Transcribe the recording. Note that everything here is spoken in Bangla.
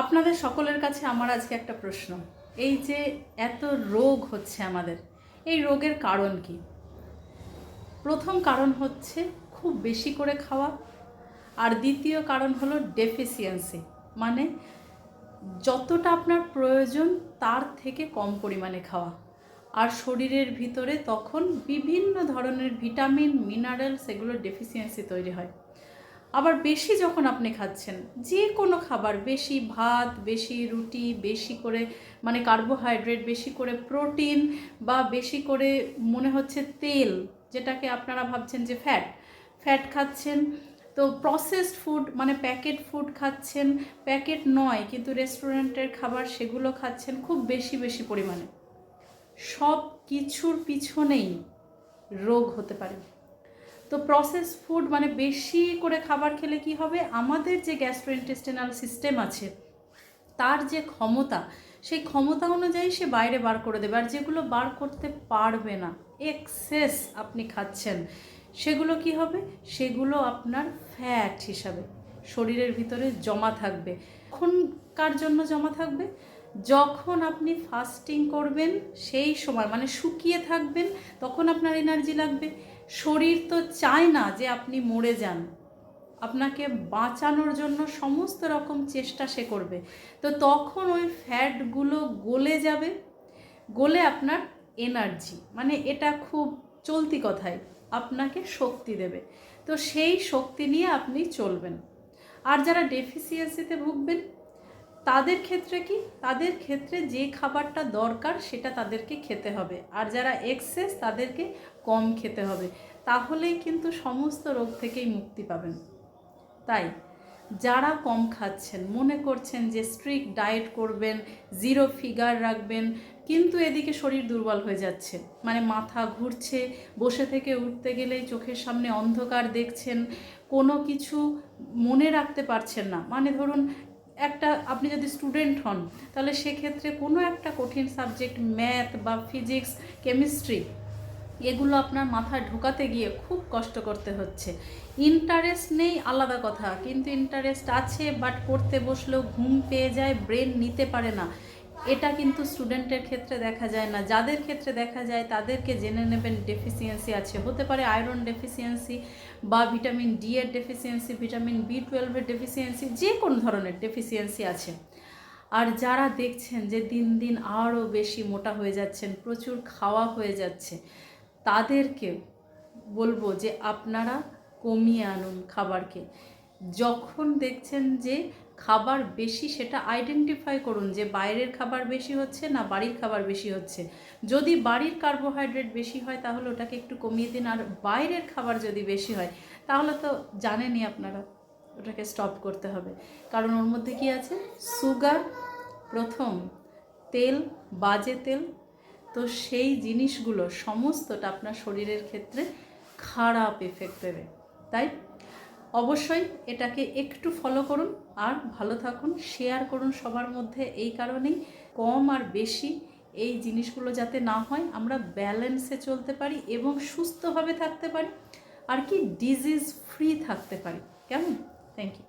আপনাদের সকলের কাছে আমার আজকে একটা প্রশ্ন। এই যে এত রোগ হচ্ছে আমাদের, এই রোগের কারণ কি? প্রথম কারণ হচ্ছে খুব বেশি করে খাওয়া, আর দ্বিতীয় কারণ হলো ডেফিসিয়েন্সি মানে যতটা আপনার প্রয়োজন তার থেকে কম পরিমাণে খাওয়া। আর শরীরের ভিতরে তখন বিভিন্ন ধরনের ভিটামিন মিনারেল সেগুলো ডেফিসিয়েন্সি তৈরি হয়। আবার বেশি যখন আপনি খাচ্ছেন, যে কোনো খাবার, বেশি ভাত, বেশি রুটি, বেশি করে মানে কার্বোহাইড্রেট বেশি করে প্রোটিন বা বেশি করে মনে হচ্ছে তেল, যেটাকে আপনারা ভাবছেন যে ফ্যাট ফ্যাট খাচ্ছেন। তো প্রসেসড ফুড মানে প্যাকেট ফুড খাচ্ছেন প্যাকেট নয়, কিন্তু রেস্টুরেন্টের খাবার সেগুলো খাচ্ছেন খুব বেশি বেশি পরিমাণে। সব কিছুর পিছনেই রোগ হতে পারে। তো প্রসেস ফুড মানে বেশি করে খাবার খেলে কি হবে? আমাদের যে গ্যাস্ট্রোইন্টেস্টিনাল সিস্টেম আছে, তার যে ক্ষমতা, সেই ক্ষমতা অনুযায়ী সে বাইরে বার করে দেবে। আর যেগুলো বার করতে পারবে না এক্সেস আপনি খাচ্ছেন, সেগুলো কি হবে? সেগুলো আপনার ফ্যাট হিসাবে, শরীরের ভিতরে জমা থাকবে। কখনকার জন্য জমা থাকবে। যখন আপনি ফাস্টিং করবেন, সেই সময় মানে শুকিয়ে থাকবেন, তখন আপনার এনার্জি লাগবে। শরীর তো চায় না যে আপনি মরে যান। আপনাকে বাঁচানোর জন্য সমস্ত রকম চেষ্টা সে করবে। তো তখন ওই ফ্যাটগুলো গলে যাবে, গলে আপনার এনার্জি মানে এটা খুব চলতি কথায় আপনাকে শক্তি দেবে। তো সেই শক্তি নিয়ে আপনি চলবেন। আর যারা ডেফিসিয়েন্সিতে ভুগবেন তাদের ক্ষেত্রে কি? তাদের ক্ষেত্রে যে খাবারটা দরকার সেটা তাদেরকে খেতে হবে। আর যারা এক্সেস তাদেরকে কম খেতে হবে। তাহলেই কিন্তু সমস্ত রোগ থেকেই মুক্তি পাবেন। তাই যারা কম খাচ্ছেন, মনে করছেন যে স্ট্রিক্ট ডায়েট করবেন জিরো ফিগার রাখবেন, কিন্তু এদিকে শরীর দুর্বল হয়ে যাচ্ছে। মানে মাথা ঘুরছে, বসে থেকে উঠতে গেলেই চোখের সামনে অন্ধকার দেখছেন, কোনো কিছু মনে রাখতে পারছেন না। মানে ধরুন একটা, আপনি যদি স্টুডেন্ট হন, তাহলে সেক্ষেত্রে কোনো একটা কঠিন সাবজেক্ট ম্যাথ বা ফিজিক্স কেমিস্ট্রি এগুলো আপনার মাথায় ঢোকাতে গিয়ে খুব কষ্ট করতে হচ্ছে। ইন্টারেস্ট নেই আলাদা কথা, কিন্তু ইন্টারেস্ট আছে বাট পড়তে বসলেও ঘুম পেয়ে যায় ব্রেন নিতে পারে না। এটা কিন্তু স্টুডেন্টের ক্ষেত্রে দেখা যায় না। যাদের ক্ষেত্রে দেখা যায়, তাদেরকে জেনে নেবেন ডেফিসিয়েন্সি আছে। হতে পারে আয়রন ডেফিসিয়েন্সি বা ভিটামিন ডি এর ডেফিসিয়েন্সি ভিটামিন বি টুয়েলভের ডেফিসিয়েন্সি যে কোনো ধরনের ডেফিসিয়েন্সি আছে। আর যারা দেখছেন যে দিন দিন আরও বেশি মোটা হয়ে যাচ্ছেন, প্রচুর খাওয়া হয়ে যাচ্ছে, তাদেরকে বলব যে আপনারা কমিয়ে আনুন খাবারকে। যখন দেখছেন যে খাবার বেশি, সেটা আইডেন্টিফাই করুন যে বাইরের খাবার বেশি হচ্ছে না বাড়ির খাবার বেশি হচ্ছে। যদি বাড়ির কার্বোহাইড্রেট বেশি হয়, তাহলে ওটাকে একটু কমিয়ে দিন। আর বাইরের খাবার যদি বেশি হয়, তাহলে তো জানেনই আপনারা, ওটাকে স্টপ করতে হবে। কারণ ওর মধ্যে কি আছে? সুগার প্রথম তেল, বাজে তেল। তো সেই জিনিসগুলো, সমস্তটা আপনার শরীরের ক্ষেত্রে খারাপ এফেক্ট দেবে। তাই অবশ্যই এটাকে একটু ফলো করুন আর ভালো থাকুন শেয়ার করুন সবার মধ্যে এই কারণেই। কম আর বেশি এই জিনিসগুলো যাতে না হয়, আমরা ব্যালেন্সে চলতে পারি এবং সুস্থভাবে থাকতে পারি। আর কি ডিজিজ ফ্রি থাকতে পারি। কেমন? Thank you